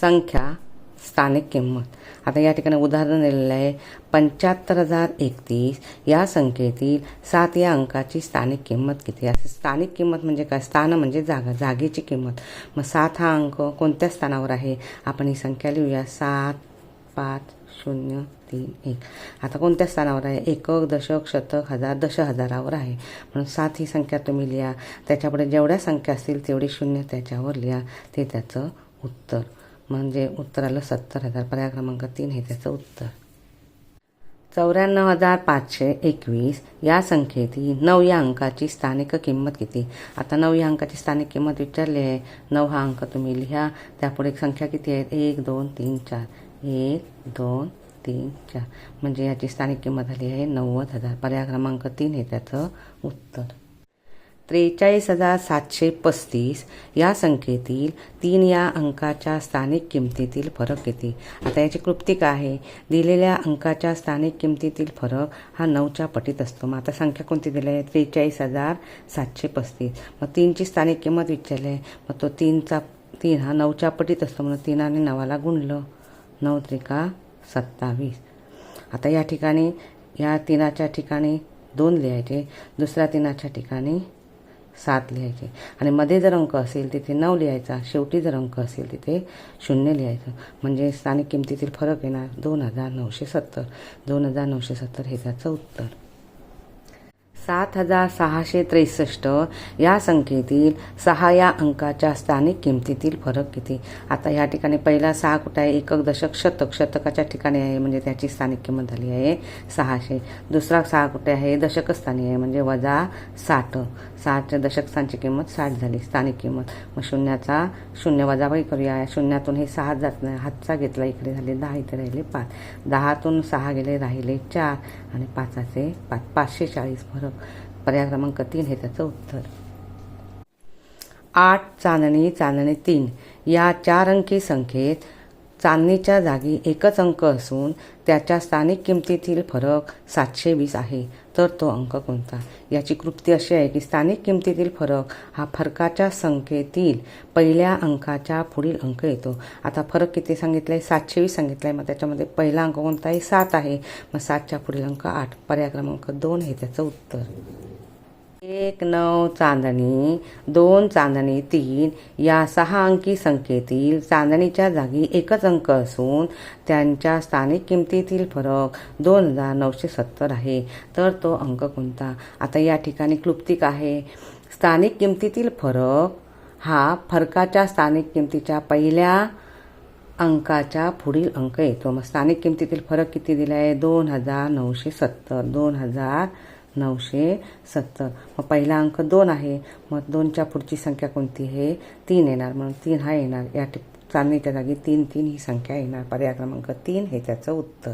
संख्या स्थानिक किंमत. आता या ठिकाणी उदाहरण दिलेलं आहे. पंच्याहत्तर हजार एकतीस. या संख्येतील सात या अंकाची स्थानिक किंमत किती? असे स्थानिक किंमत म्हणजे काय? स्थान म्हणजे जागा जागेची किंमत. मग सात हा अंक कोणत्या स्थानावर आहे? आपण ही संख्या लिहूया. सात पाच शून्य तीन एक. आता कोणत्या स्थानावर आहे? एकक दशक शतक हजार दश हजारावर आहे. म्हणून सात ही संख्या तुम्ही लिहा. त्याच्यापुढे जेवढ्या संख्या असतील तेवढी शून्य त्याच्यावर लिहा. ते त्याचं उत्तर. म्हणजे उत्तर आलं सत्तर हजार पर्याय क्रमांक तीन हे त्याचं उत्तर. चौऱ्याण्णव हजार पाचशे एकवीस या संख्येतील नऊ या अंकाची स्थानिक किंमत किती? आता नऊ या अंकाची स्थानिक किंमत विचारली आहे. नऊ हा अंक तुम्ही लिहा. त्यापुढे संख्या किती आहेत एक दोन तीन चार. एक दोन तीन चार. म्हणजे याची स्थानिक किंमत झाली आहे नव्वद हजार. पर्याय क्रमांक तीन हे त्याचं उत्तर. त्रेचाळीस हजार सातशे पस्तीस या संख्येतील तीन या अंकाच्या स्थानिक किमतीतील फरक किती आता याची क्लृप्ती काय आहे? दिलेल्या अंकाच्या स्थानिक किमतीतील फरक हा नऊच्या पटीत असतो. मग आता संख्या कोणती दिली आहे? त्रेचाळीस हजार सातशे पस्तीस. मग तीनची स्थानिक किंमत विचारली. आहे मग तो तीनचा तीन हा नऊच्या पटीत असतो. म्हणून तीनाने नवाला गुणलं. नऊ त्रिका सत्तावीस. आता या ठिकाणी या तीनाच्या ठिकाणी दोन लिहायचे. दुसऱ्या तीनाच्या ठिकाणी सात लिहायचे. आणि मध्ये जर अंक असेल तिथे नऊ लिहायचा. शेवटी जर अंक असेल तिथे शून्य लिहायचं. म्हणजे स्थानिक किमतीतील फरक येणार दोन हजार नऊशे सत्तर. दोन हजार नऊशे सत्तर हे त्याचं उत्तर. सात हजार सहाशे त्रेसष्ट. या संख्येतील सहा या अंकाच्या स्थानिक किमतीतील फरक किती? आता या ठिकाणी पहिला सहा कुठं आहे? एकक दशक शतक. शतकाच्या ठिकाणी आहे म्हणजे त्याची स्थानिक किंमत झाली आहे सहाशे. दुसरा सहा कुठे आहे? दशकस्थानी आहे म्हणजे वजा साठ. साठ दशकस्थानची किंमत साठ झाली स्थानिक किंमत. मग शून्याचा शून्य वजाबाई करूया. शून्यातून हे सहा जात नाही. हातचा घेतला इकडे झाले दहा इथे राहिले पाच. दहातून सहा गेले राहिले चार. आणि पाचाचे पाच. पाचशे चाळीस फरक पर्याय क्रमांक तीन हे त्याचं उत्तर. आठ चांदणी चांदणी तीन. या चार अंकी संख्येत चांदणीच्या जागी एकच अंक असून त्याच्या स्थानिक किमतीतील फरक सातशे वीस आहे. तर तो अंक कोणता याची कृप्ती अशी आहे की स्थानिक किमतीतील फरक हा फरकाच्या संख्येतील पहिल्या अंकाच्या पुढील अंक येतो. आता फरक किती सांगितला आहे सातशे वीस सांगितलं आहे मग त्याच्यामध्ये पहिला अंक कोणता आहे सात आहे. मग सातच्या पुढील अंक आठ. पर्याय क्रमांक दोन हे त्याचं उत्तर. एक नऊ चांदणी दोन चांदणी तीन या सहा अंकी संख्येतील चांदणीच्या जागी एकच अंक असून त्यांच्या स्थानिक किमतीतील फरक दोन हजार नऊशे सत्तर आहे. तर तो अंक कोणता? आता या ठिकाणी क्लुप्तिक आहे. स्थानिक किमतीतील फरक हा फरकाच्या स्थानिक किमतीच्या पहिल्या अंकाच्या पुढील अंक येतो. मग स्थानिक किमतीतील फरक किती दिला आहे? दोन हजार नऊशे सत्तर. दोन हजार नऊशे सत्तर. मग पहिला अंक दोन आहे. मग दोनच्या पुढची संख्या कोणती आहे? तीन येणार. म्हणून तीन हा येणार. या ठिक चांदणीच्या जागी तीन तीन ही संख्या येणार. पर्याय क्रमांक तीन हे त्याचं उत्तर.